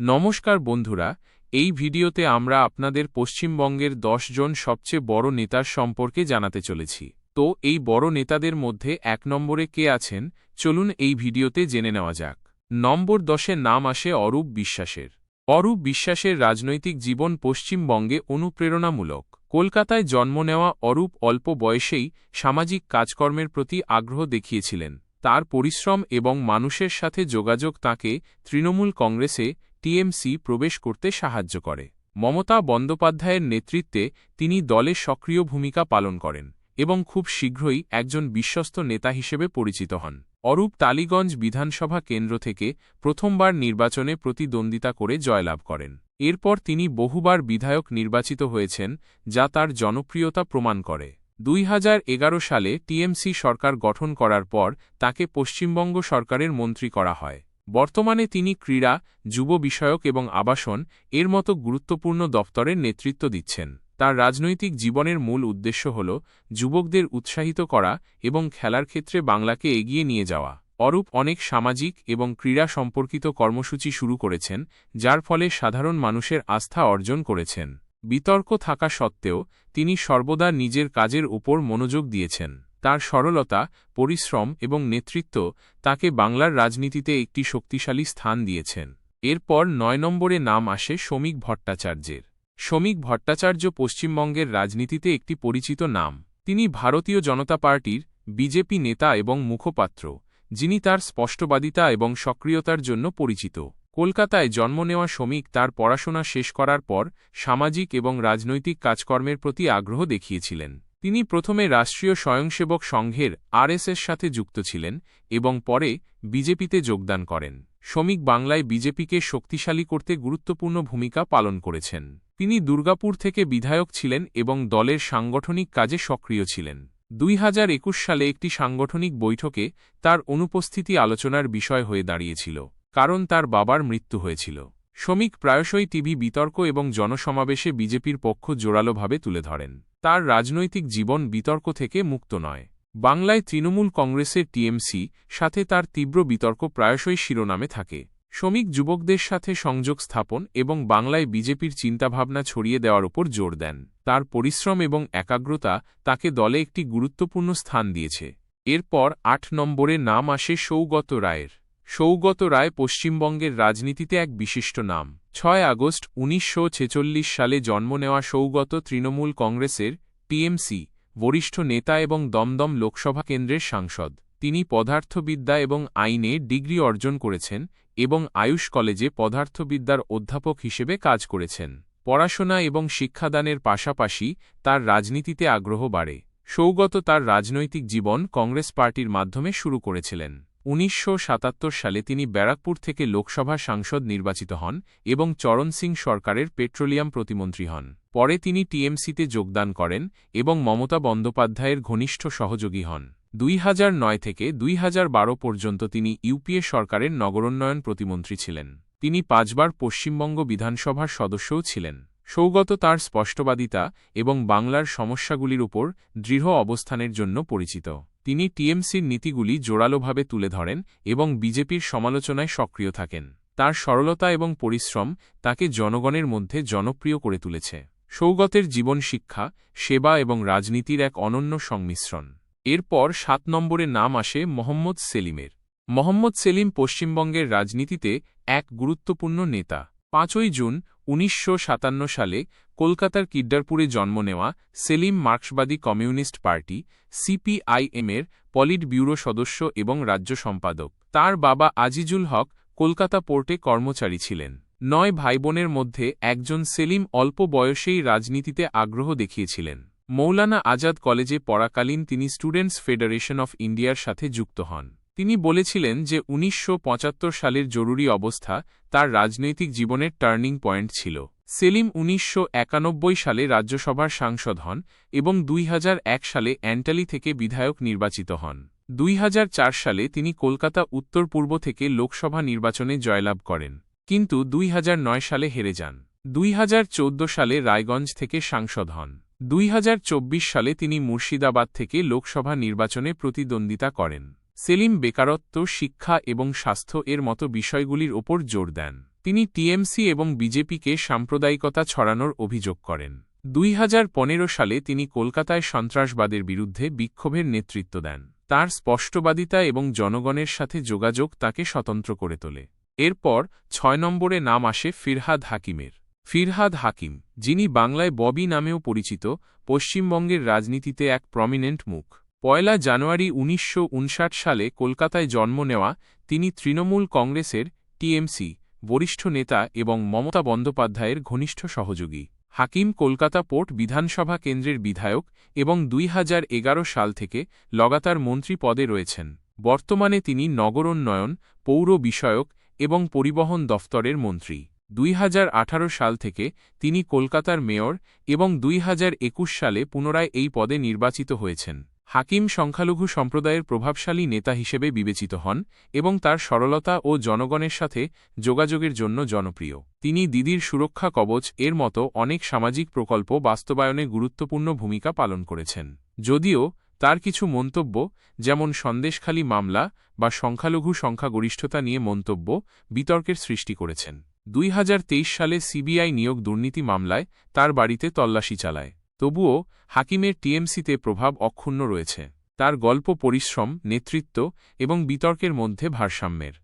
নমস্কার বন্ধুরা, এই ভিডিওতে আমরা আপনাদের পশ্চিমবঙ্গের জন সবচেয়ে বড় নেতার সম্পর্কে জানাতে চলেছি। তো, এই বড় নেতাদের মধ্যে এক নম্বরে কে আছেন? চলুন এই ভিডিওতে জেনে নেওয়া যাক। নম্বর দশে নাম আসে অরূপ বিশ্বাসের। অরূপ বিশ্বাসের রাজনৈতিক জীবন পশ্চিমবঙ্গে অনুপ্রেরণামূলক। কলকাতায় জন্ম নেওয়া অরূপ অল্প বয়সেই সামাজিক কাজকর্মের প্রতি আগ্রহ দেখিয়েছিলেন। তার পরিশ্রম এবং মানুষের সাথে যোগাযোগ তাকে তৃণমূল কংগ্রেসে টিএমসি প্রবেশ করতে সাহায্য করে। মমতা বন্দ্যোপাধ্যায়ের নেতৃত্বে তিনি দলে সক্রিয় ভূমিকা পালন করেন এবং খুব শীঘ্রই একজন বিশ্বস্ত নেতা হিসেবে পরিচিত হন। অরূপ টালিগঞ্জ বিধানসভা কেন্দ্র থেকে প্রথমবার নির্বাচনে প্রতিদ্বন্দ্বিতা করে জয়লাভ করেন। এরপর তিনি বহুবার বিধায়ক নির্বাচিত হয়েছেন, যা তার জনপ্রিয়তা প্রমাণ করে। দুই হাজার এগারো সালে টিএমসি সরকার গঠন করার পর তাকে পশ্চিমবঙ্গ সরকারের মন্ত্রী করা হয়। বর্তমানে তিনি ক্রীড়া, যুব বিষয়ক এবং আবাসন এর মতো গুরুত্বপূর্ণ দপ্তরের নেতৃত্ব দিচ্ছেন। তার রাজনৈতিক জীবনের মূল উদ্দেশ্য হল যুবকদের উৎসাহিত করা এবং খেলার ক্ষেত্রে বাংলাকে এগিয়ে নিয়ে যাওয়া। অরূপ অনেক সামাজিক এবং ক্রীড়া সম্পর্কিত কর্মসূচি শুরু করেছেন, যার ফলে সাধারণ মানুষের আস্থা অর্জন করেছেন। বিতর্ক থাকা সত্ত্বেও তিনি সর্বদা নিজের কাজের উপর মনোযোগ দিয়েছেন। তার সরলতা, পরিশ্রম এবং নেতৃত্ব তাকে বাংলার রাজনীতিতে একটি শক্তিশালী স্থান দিয়েছেন। এরপর নয় নম্বরে নাম আসে শ্রমিক ভট্টাচার্যের। শ্রমিক ভট্টাচার্য পশ্চিমবঙ্গের রাজনীতিতে একটি পরিচিত নাম। তিনি ভারতীয় জনতা পার্টির বিজেপি নেতা এবং মুখপাত্র, যিনি তার স্পষ্টবাদিতা এবং সক্রিয়তার জন্য পরিচিত। কলকাতায় জন্ম নেওয়া শ্রমিক তার পড়াশোনা শেষ করার পর সামাজিক এবং রাজনৈতিক কাজকর্মের প্রতি আগ্রহ দেখিয়েছিলেন। তিনি প্রথমে রাষ্ট্রীয় স্বয়ংসেবক সংঘের আরএসএস সাথে যুক্ত ছিলেন এবং পরে বিজেপিতে যোগদান করেন। শ্রমিক বাংলায় বিজেপিকে শক্তিশালী করতে গুরুত্বপূর্ণ ভূমিকা পালন করেছেন। তিনি দুর্গাপুর থেকে বিধায়ক ছিলেন এবং দলের সাংগঠনিক কাজে সক্রিয় ছিলেন। দুই হাজার একুশ সালে একটি সাংগঠনিক বৈঠকে তার অনুপস্থিতি আলোচনার বিষয় হয়ে দাঁড়িয়েছিল, কারণ তার বাবার মৃত্যু হয়েছিল। শ্রমিক প্রায়শই টিভি বিতর্ক এবং জনসমাবেশে বিজেপির পক্ষ জোরালোভাবে তুলে ধরেন। তার রাজনৈতিক জীবন বিতর্ক থেকে মুক্ত নয়। বাংলায় তৃণমূল কংগ্রেসের টিএমসি সাথে তার তীব্র বিতর্ক প্রায়শই শিরোনামে থাকে। শ্রমিক যুবকদের সাথে সংযোগ স্থাপন এবং বাংলায় বিজেপির চিন্তাভাবনা ছড়িয়ে দেওয়ার ওপর জোর দেন। তার পরিশ্রম এবং একাগ্রতা তাকে দলে একটি গুরুত্বপূর্ণ স্থান দিয়েছে। এরপর আট নম্বরে নাম আসে সৌগত রায়ের। সৌগত রায় পশ্চিমবঙ্গের রাজনীতিতে এক বিশিষ্ট নাম। ছয় আগস্ট উনিশশো ছেচল্লিশ সালে জন্ম নেওয়া সৌগত তৃণমূল কংগ্রেসের টিএমসি, বরিষ্ঠ নেতা এবং দমদম লোকসভা কেন্দ্রের সাংসদ। তিনি পদার্থবিদ্যা এবং আইনে ডিগ্রি অর্জন করেছেন এবং আয়ুষ কলেজে পদার্থবিদ্যার অধ্যাপক হিসেবে কাজ করেছেন। পড়াশোনা এবং শিক্ষাদানের পাশাপাশি তার রাজনীতিতে আগ্রহ বাড়ে। সৌগত তার রাজনৈতিক জীবন কংগ্রেস পার্টির মাধ্যমে শুরু করেছিলেন। উনিশশো সাতাত্তর সালে তিনি ব্যারাকপুর থেকে লোকসভা সাংসদ নির্বাচিত হন এবং চরণ সিং সরকারের পেট্রোলিয়াম প্রতিমন্ত্রী হন। পরে তিনি টিএমসিতে যোগদান করেন এবং মমতা বন্দ্যোপাধ্যায়ের ঘনিষ্ঠ সহযোগী হন। দুই হাজার নয় থেকে দুই হাজার বারো পর্যন্ত তিনি ইউপিএ সরকারের নগরোন্নয়ন প্রতিমন্ত্রী ছিলেন। তিনি পাঁচবার পশ্চিমবঙ্গ বিধানসভার সদস্যও ছিলেন। সৌগত তার স্পষ্টবাদিতা এবং বাংলার সমস্যাগুলির উপর দৃঢ় অবস্থানের জন্য পরিচিত। তিনি টিএমসির নীতিগুলি জোরালোভাবে তুলে ধরেন এবং বিজেপির সমালোচনায় সক্রিয় থাকেন। তার সরলতা এবং পরিশ্রম তাকে জনগণের মধ্যে জনপ্রিয় করে তুলেছে। সৌগতের জীবন শিক্ষা, সেবা এবং রাজনীতির এক অনন্য সংমিশ্রণ। এরপর সাত নম্বরে নাম আসে মোহাম্মদ সেলিমের। মোহাম্মদ সেলিম পশ্চিমবঙ্গের রাজনীতিতে এক গুরুত্বপূর্ণ নেতা। পাঁচই জুন উনিশশো সাতান্ন সালে কলকাতার কিড্ডারপুরে জন্ম নেওয়া সেলিম মার্ক্সবাদী কমিউনিস্ট পার্টি সিপিআইএমের পলিট ব্যুরো সদস্য এবং রাজ্য সম্পাদক। তার বাবা আজিজুল হক কলকাতা পোর্টে কর্মচারী ছিলেন। নয় ভাইবোনের মধ্যে একজন সেলিম অল্প বয়সেই রাজনীতিতে আগ্রহ দেখিয়েছিলেন। মৌলানা আজাদ কলেজে পড়াকালীন তিনি স্টুডেন্টস ফেডারেশন অফ ইন্ডিয়ার সাথে যুক্ত হন। তিনি বলেছিলেন যে উনিশশো পঁচাত্তর সালের জরুরি অবস্থা তার রাজনৈতিক জীবনের টার্নিং পয়েন্ট ছিল। সেলিম উনিশশো একানব্বই সালে রাজ্যসভার সাংসদ হন এবং দুই হাজার এক সালে অ্যান্টালি থেকে বিধায়ক নির্বাচিত হন। দুই হাজার চার সালে তিনি কলকাতা উত্তর পূর্ব থেকে লোকসভা নির্বাচনে জয়লাভ করেন, কিন্তু দুই হাজার নয় সালে হেরে যান। দুই হাজার চৌদ্দ সালে রায়গঞ্জ থেকে সাংসদ হন। দুই হাজার চব্বিশ সালে তিনি মুর্শিদাবাদ থেকে লোকসভা নির্বাচনে প্রতিদ্বন্দ্বিতা করেন। সেলিম বেকারত্ব, শিক্ষা এবং স্বাস্থ্য এর মতো বিষয়গুলির ওপর জোর দেন। তিনি টিএমসি এবং বিজেপিকে সাম্প্রদায়িকতা ছড়ানোর অভিযোগ করেন। দুই হাজার পনেরো সালে তিনি কলকাতায় সন্ত্রাসবাদের বিরুদ্ধে বিক্ষোভের নেতৃত্ব দেন। তার স্পষ্টবাদিতা এবং জনগণের সাথে যোগাযোগ তাকে স্বতন্ত্র করে তোলে। এরপর ছয় নম্বরে নাম আসে ফিরহাদ হাকিমের। ফিরহাদ হাকিম, যিনি বাংলায় ববি নামেও পরিচিত, পশ্চিমবঙ্গের রাজনীতিতে এক প্রমিনেন্ট মুখ। পয়লা জানুয়ারি উনিশশো উনষাট সালে কলকাতায় জন্ম নেওয়া তিনি তৃণমূল কংগ্রেসের, টিএমসি, বরিষ্ঠ নেতা এবং মমতা বন্দ্যোপাধ্যায়ের ঘনিষ্ঠ সহযোগী। হাকিম কলকাতা পোর্ট বিধানসভা কেন্দ্রের বিধায়ক এবং দুই হাজার এগারো সাল থেকে লগাতার মন্ত্রী পদে রয়েছেন। বর্তমানে তিনি নগরোন্নয়ন, পৌর বিষয়ক এবং পরিবহন দফতরের মন্ত্রী। দুই হাজার আঠারো সাল থেকে তিনি কলকাতার মেয়র এবং দুই হাজার একুশ সালে পুনরায় এই পদে নির্বাচিত হয়েছেন। হাকিম সংখ্যালঘু সম্প্রদায়ের প্রভাবশালী নেতা হিসেবে বিবেচিত হন এবং তার সরলতা ও জনগণের সাথে যোগাযোগের জন্য জনপ্রিয়। তিনি দিদির সুরক্ষা কবচ এর মতো অনেক সামাজিক প্রকল্প বাস্তবায়নে গুরুত্বপূর্ণ ভূমিকা পালন করেছেন। যদিও তার কিছু মন্তব্য, যেমন সন্দেশখালী মামলা বা সংখ্যালঘু সংখ্যাগরিষ্ঠতা নিয়ে মন্তব্য, বিতর্কের সৃষ্টি করেছেন। দুই হাজার তেইশ সালে সিবিআই নিয়োগ দুর্নীতি মামলায় তার বাড়িতে তল্লাশি চালায়। তবুও হাকিমের টিএমসিতে প্রভাব অক্ষুণ্ণ রয়েছে। তার গল্প পরিশ্রম, নেতৃত্ব এবং বিতর্কের মধ্যে ভারসাম্যের।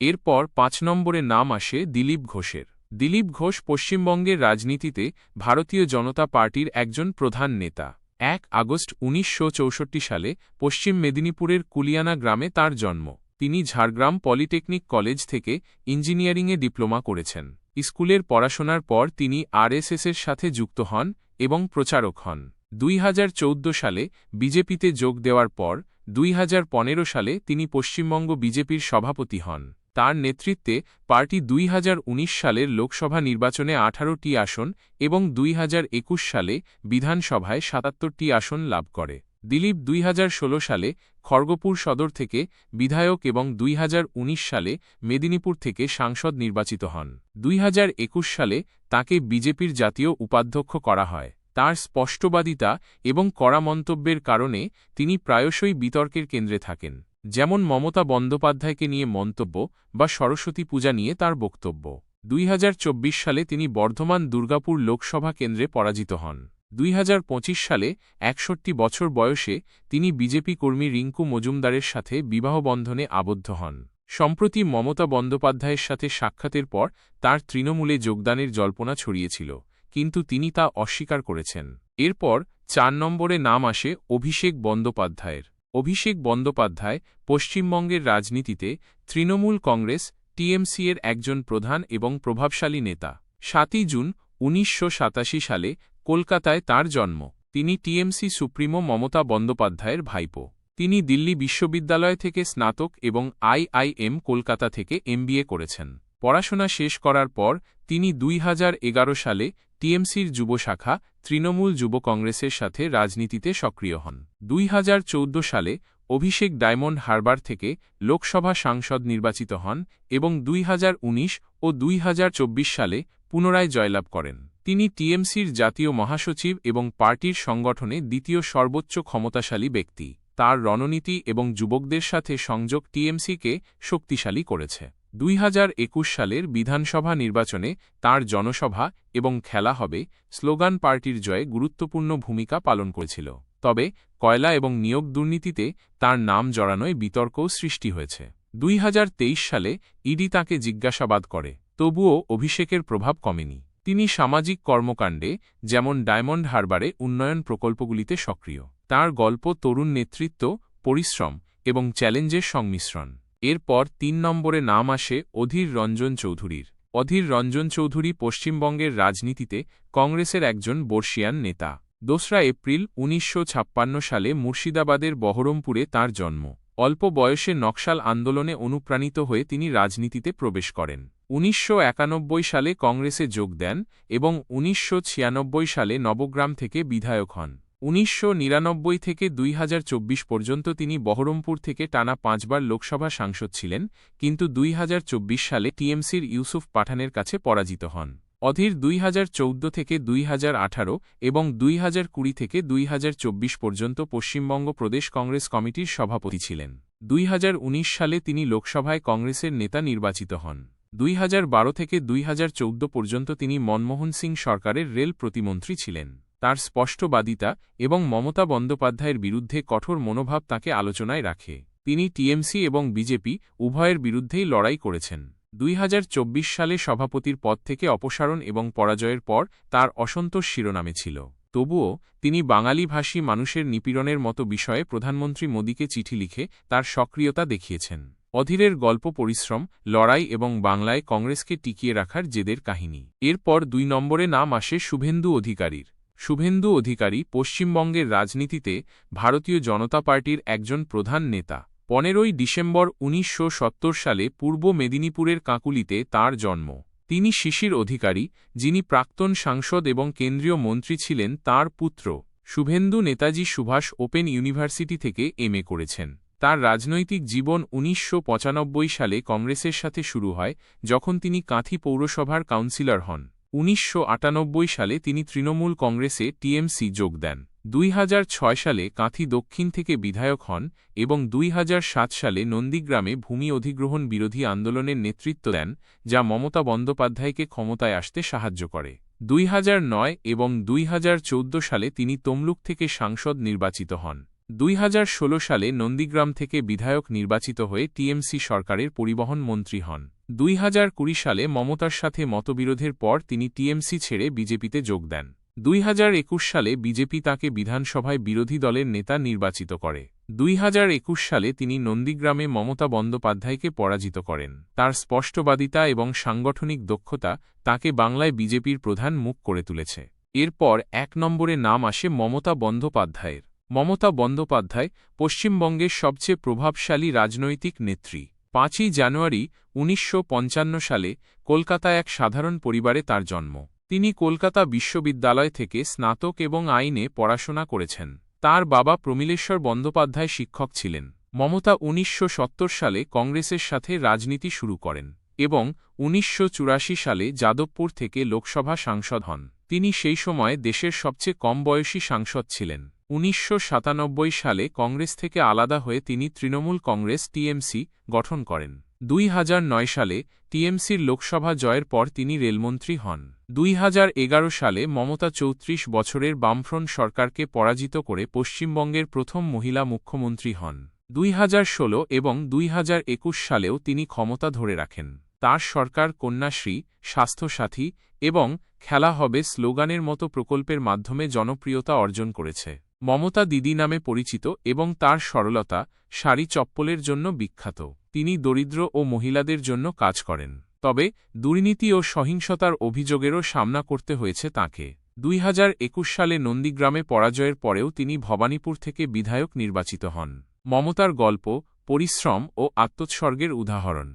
এরপর পাঁচ নম্বরে নাম আসে দিলীপ ঘোষের। দিলীপ ঘোষ পশ্চিমবঙ্গের রাজনীতিতে ভারতীয় জনতা পার্টির একজন প্রধান নেতা। এক আগস্ট উনিশশো চৌষট্টি সালে পশ্চিম মেদিনীপুরের কুলিয়ানা গ্রামে তার জন্ম। তিনি ঝাড়গ্রাম পলিটেকনিক কলেজ থেকে ইঞ্জিনিয়ারিংয়ে ডিপ্লোমা করেছেন। স্কুলের পড়াশোনার পর তিনি আরএসএসের সাথে যুক্ত হন এবং প্রচারক হন। দুই হাজার চৌদ্দ সালে বিজেপিতে যোগ দেওয়ার পর দুই হাজার পনেরো সালে তিনি পশ্চিমবঙ্গ বিজেপির সভাপতি হন। তার নেতৃত্বে পার্টি দুই হাজার উনিশ সালের লোকসভা নির্বাচনে আঠারোটি আসন এবং দুই হাজার একুশ সালে বিধানসভায় সাতাত্তরটি আসন লাভ করে। দিলীপ দুই হাজার ষোলো সালে খড়গপুর সদর থেকে বিধায়ক এবং দুই হাজার উনিশ সালে মেদিনীপুর থেকে সাংসদ নির্বাচিত হন। দুই হাজার একুশ সালে তাকে বিজেপির জাতীয় উপাধ্যক্ষ করা হয়। তার স্পষ্টবাদিতা এবং কড়া মন্তব্যের কারণে তিনি প্রায়শই বিতর্কের কেন্দ্রে থাকেন। যেমন মমতা বন্দ্যোপাধ্যায়কে নিয়ে মন্তব্য বা সরস্বতী পূজা নিয়ে তার বক্তব্য। দুই হাজার চব্বিশ সালে তিনি বর্ধমান দুর্গাপুর লোকসভা কেন্দ্রে পরাজিত হন। দুই হাজার পঁচিশ সালে একষট্টি বছর বয়সে তিনি বিজেপি কর্মী রিঙ্কু মজুমদারের সাথে বিবাহবন্ধনে আবদ্ধ হন। সম্প্রতি মমতা বন্দ্যোপাধ্যায়ের সাথে সাক্ষাতের পর তার তৃণমূলে যোগদানের জল্পনা ছড়িয়েছিল, কিন্তু তিনি তা অস্বীকার করেছেন। এরপর চার নম্বরে নাম আসে অভিষেক বন্দ্যোপাধ্যায়ের। অভিষেক বন্দ্যোপাধ্যায় পশ্চিমবঙ্গের রাজনীতিতে তৃণমূল কংগ্রেস, টিএমসি এর একজন প্রধান এবং প্রভাবশালী নেতা। সাতই জুন উনিশশো সাতাশি সালে কলকাতায় তার জন্ম। তিনি টিএমসি সুপ্রিমো মমতা বন্দ্যোপাধ্যায়ের ভাইপো। তিনি দিল্লি বিশ্ববিদ্যালয় থেকে স্নাতক এবং আইআইএম কলকাতা থেকে এমবিএ করেছেন। পড়াশোনা শেষ করার পর তিনি দুই হাজার এগারো সালে টিএমসির যুব শাখা তৃণমূল যুব কংগ্রেসের সাথে রাজনীতিতে সক্রিয় হন। দুই হাজার চৌদ্দ সালে অভিষেক ডায়মন্ড হারবার থেকে লোকসভা সাংসদ নির্বাচিত হন এবং দুই হাজার উনিশ ও দুই হাজার চব্বিশ সালে পুনরায় জয়লাভ করেন। তিনি টিএমসির জাতীয় মহাসচিব এবং পার্টির সংগঠনে দ্বিতীয় সর্বোচ্চ ক্ষমতাশালী ব্যক্তি। তার রণনীতি এবং যুবকদের সাথে সংযোগ টিএমসিকে শক্তিশালী করেছে। দুই হাজার একুশ সালের বিধানসভা নির্বাচনে তার জনসভা এবং খেলা হবে স্লোগান পার্টির জয়ে গুরুত্বপূর্ণ ভূমিকা পালন করেছিল। তবে কয়লা এবং নিয়োগ দুর্নীতিতে তার নাম জড়ানোয় বিতর্কও সৃষ্টি হয়েছে। দুই হাজার তেইশ সালে ইডি তাকে জিজ্ঞাসাবাদ করে, তবুও অভিষেকের প্রভাব কমেনি? তিনি সামাজিক কর্মকাণ্ডে, যেমন ডায়মন্ড হারবারে উন্নয়ন প্রকল্পগুলিতে সক্রিয়। তার গল্প তরুণ নেতৃত্ব, পরিশ্রম এবং চ্যালেঞ্জের সংমিশ্রণ। এরপর তিন নম্বরে নাম আসে অধীর রঞ্জন চৌধুরীর। অধীর রঞ্জন চৌধুরী পশ্চিমবঙ্গের রাজনীতিতে কংগ্রেসের একজন বর্ষিয়ান নেতা। দোসরা এপ্রিল উনিশশো ছাপ্পান্ন সালে মুর্শিদাবাদের বহরমপুরে তার জন্ম। অল্প বয়সে নকশাল আন্দোলনে অনুপ্রাণিত হয়ে তিনি রাজনীতিতে প্রবেশ করেন। উনিশশো একানব্বই সালে কংগ্রেসে যোগ দেন এবং উনিশশো ছিয়ানব্বই সালে নবগ্রাম থেকে বিধায়ক হন। উনিশশো নিরানব্বই থেকে দুই হাজার চব্বিশ পর্যন্ত তিনি বহরমপুর থেকে টানা পাঁচবার লোকসভা সাংসদ ছিলেন, কিন্তু দুই হাজার চব্বিশ সালে টিএমসির ইউসুফ পাঠানের কাছে পরাজিত হন। অধীর দুই হাজার চৌদ্দ থেকে দুই হাজার আঠারো এবং দুই হাজার কুড়ি থেকে দুই হাজার চব্বিশ পর্যন্ত পশ্চিমবঙ্গ প্রদেশ কংগ্রেস কমিটির সভাপতি ছিলেন। দুই হাজার উনিশ সালে তিনি লোকসভায় কংগ্রেসের নেতা নির্বাচিত হন। দুই হাজার বারো থেকে দুই হাজার চৌদ্দ পর্যন্ত তিনি মনমোহন সিং সরকারের রেল প্রতিমন্ত্রী ছিলেন। তার স্পষ্টবাদিতা এবং মমতা বন্দ্যোপাধ্যায়ের বিরুদ্ধে কঠোর মনোভাব তাকে আলোচনায় রাখে। তিনি টিএমসি এবং বিজেপি উভয়ের বিরুদ্ধেই লড়াই করেছেন। দুই হাজার চব্বিশ সালে সভাপতির পদ থেকে অপসারণ এবং পরাজয়ের পর তার অসন্তোষ শিরোনামে ছিল। তবুও, তিনি বাঙালিভাষী মানুষের নিপীড়নের মতো বিষয়ে প্রধানমন্ত্রী মোদীকে চিঠি লিখে তার সক্রিয়তা দেখিয়েছেন। অধীরের গল্প পরিশ্রম, লড়াই এবং বাংলায় কংগ্রেসকে টিকিয়ে রাখার জেদের কাহিনী। এরপর দুই নম্বরে নাম আসে শুভেন্দু অধিকারীর। শুভেন্দু অধিকারী পশ্চিমবঙ্গের রাজনীতিতে ভারতীয় জনতা পার্টির একজন প্রধান নেতা। পনেরোই ডিসেম্বর উনিশশো সত্তর সালে পূর্ব মেদিনীপুরের কাকুলিতে তার জন্ম। তিনি শিশির অধিকারী, যিনি প্রাক্তন সাংসদ এবং কেন্দ্রীয় মন্ত্রী ছিলেন, তার পুত্র। শুভেন্দু নেতাজি সুভাষ ওপেন ইউনিভার্সিটি থেকে এমএ করেছেন। তার রাজনৈতিক জীবন উনিশশো পঁচানব্বই সালে কংগ্রেসের সাথে শুরু হয়, যখন তিনি কাঁথি পৌরসভার কাউন্সিলর হন। উনিশশো আটানব্বই সালে তিনি তৃণমূল কংগ্রেসে টিএমসি যোগ দেন। দুই হাজার ছয় সালে কাঁথি দক্ষিণ থেকে বিধায়ক হন এবং দুই হাজার সাত সালে নন্দীগ্রামে ভূমি অধিগ্রহণ বিরোধী আন্দোলনের নেতৃত্ব দেন, যা মমতা বন্দ্যোপাধ্যায়কে ক্ষমতায় আসতে সাহায্য করে। দুই হাজার নয় এবং দুই হাজার চৌদ্দ সালে তিনি তমলুক থেকে সাংসদ নির্বাচিত হন। দুই হাজার ষোলো সালে নন্দীগ্রাম থেকে বিধায়ক নির্বাচিত হয়ে টিএমসি সরকারের পরিবহন মন্ত্রী হন। দুই হাজার কুড়ি সালে মমতার সাথে মতবিরোধের পর তিনি টিএমসি ছেড়ে বিজেপিতে যোগ দেন। দুই হাজার একুশ সালে বিজেপি তাকে বিধানসভায় বিরোধী দলের নেতা নির্বাচিত করে। দুই হাজার একুশ সালে তিনি নন্দীগ্রামে মমতা বন্দ্যোপাধ্যায়কে পরাজিত করেন। তার স্পষ্টবাদিতা এবং সাংগঠনিক দক্ষতা তাকে বাংলায় বিজেপির প্রধান মুখ করে তুলেছে। এরপর এক নম্বরে নাম আসে মমতা বন্দ্যোপাধ্যায়ের। মমতা বন্দ্যোপাধ্যায় পশ্চিমবঙ্গের সবচেয়ে প্রভাবশালী রাজনৈতিক নেত্রী। পাঁচই জানুয়ারি উনিশশো পঞ্চান্ন সালে কলকাতায় এক সাধারণ পরিবারে তার জন্ম। তিনি কলকাতা বিশ্ববিদ্যালয় থেকে স্নাতক এবং আইনে পড়াশোনা করেছেন। তার বাবা প্রমিলেশ্বর বন্দ্যোপাধ্যায় শিক্ষক ছিলেন। মমতা উনিশশো সত্তর সালে কংগ্রেসের সাথে রাজনীতি শুরু করেন এবং উনিশশো চুরাশি সালে যাদবপুর থেকে লোকসভা সাংসদ হন। তিনি সেই সময় দেশের সবচেয়ে কম বয়সী সাংসদ ছিলেন। উনিশশো সাতানব্বই সালে কংগ্রেস থেকে আলাদা হয়ে তিনি তৃণমূল কংগ্রেস টিএমসি গঠন করেন। দুই হাজার নয় সালে টিএমসির লোকসভা জয়ের পর তিনি রেলমন্ত্রী হন। দুই হাজার এগারো সালে মমতা চৌত্রিশ বছরের বামফ্রন্ট সরকারকে পরাজিত করে পশ্চিমবঙ্গের প্রথম মহিলা মুখ্যমন্ত্রী হন। দুই হাজার ষোলো এবং দুই হাজার একুশ সালেও তিনি ক্ষমতা ধরে রাখেন। তার সরকার কন্যাশ্রী, স্বাস্থ্যসাথী এবং খেলা হবে স্লোগানের মতো প্রকল্পের মাধ্যমে জনপ্রিয়তা অর্জন করেছে। মমতা দিদি নামে পরিচিত এবং তার সরলতা, শাড়ি চপ্পলের জন্য বিখ্যাত। তিনি দরিদ্র ও মহিলাদের জন্য কাজ করেন। তবে দুর্নীতি ও সহিংসতার অভিযোগেরও সামনা করতে হয়েছে তাঁকে। দুই হাজার একুশ সালে নন্দীগ্রামে পরাজয়ের পরেও তিনি ভবানীপুর থেকে বিধায়ক নির্বাচিত হন। মমতার গল্প, পরিশ্রম ও আত্মোৎসর্গের উদাহরণ।